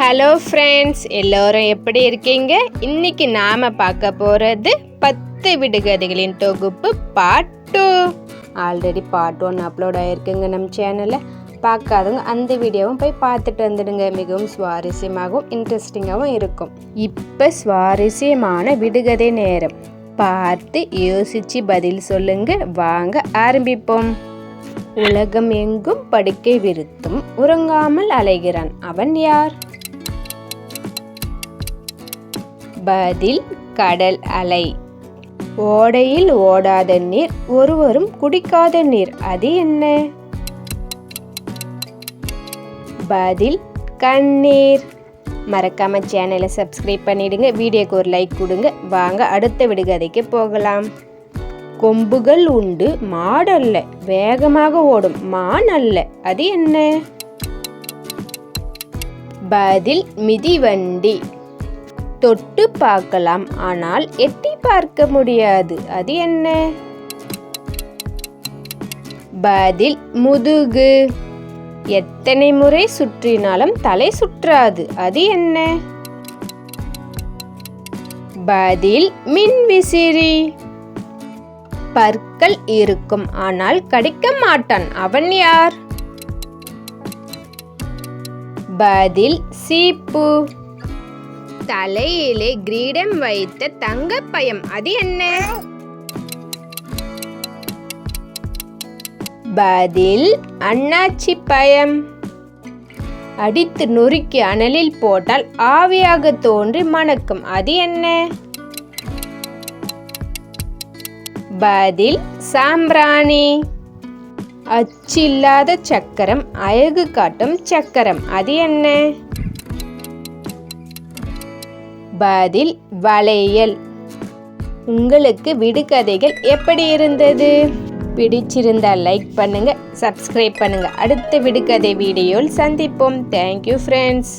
Hello friends எல்லோரும் எப்படி இருக்கீங்க? இன்னைக்கு நாம பார்க்க போகிறது பத்து விடுகதைகளின் தொகுப்பு part two already part one upload ஆயிருக்குங்க நம்ம சேனலில் பார்க்காதவங்க அந்த வீடியோவும் போய் பார்த்துட்டு வந்துடுங்க. மிகவும் சுவாரஸ்யமாகவும் இன்ட்ரெஸ்டிங்காகவும் இருக்கும். இப்போ சுவாரஸ்யமான விடுகதை நேரம். பார்த்து யோசித்து பதில் சொல்லுங்க. வாங்க ஆரம்பிப்போம். உலகம் எங்கும் படுக்கை விருத்தும் உறங்காமல் அலைகிறான். அவன் யார்? பதில் கடல் அலை. ஓடையில் ஓடாத நீர் ஒருவரும் குடிக்காத நீர். அது என்ன? பதில் கண்ணீர். மறக்காம சேனலை சப்ஸ்கிரைப் பண்ணிடுங்க. வீடியோக்கு ஒரு லைக் கொடுங்க. வாங்க அடுத்த விடுகதைக்கு போகலாம். கொம்புகள் உண்டு மாடல்ல வேகமாக ஓடும் மான் அல்ல. அது என்ன? பதில் மிதிவண்டி. தொட்டு பார்க்கலாம். ஆனால் எட்டி பார்க்க முடியாது. அது என்ன? பதில் முதுகு. எத்தனை முறை சுற்றினாலும் தலை சுற்றாது. அது என்ன? பதில் மின்விசிறி பற்கள் இருக்கும். ஆனால் கடிக்க மாட்டான். அவன் யார்? பதில் சீப்பு. தலையிலே கிரீடம் வைத்த தங்கப்பயம். அது என்ன? பதில் அண்ணாச்சி பயம். அடித்து நொறுக்கி அனலில் போட்டால் ஆவியாக தோன்றி மணக்கும். அது என்ன? பதில் சாம்பிராணி. அச்சில்லாத சக்கரம் அழகு காட்டும் சக்கரம். அது என்ன? பதில் வளையல். உங்களுக்கு விடுகதைகள் எப்படி இருந்தது? பிடிச்சிருந்தா லைக் பண்ணுங்க சப்ஸ்கிரைப் பண்ணுங்க. அடுத்த விடுகதை வீடியோவில் சந்திப்போம். Thank you friends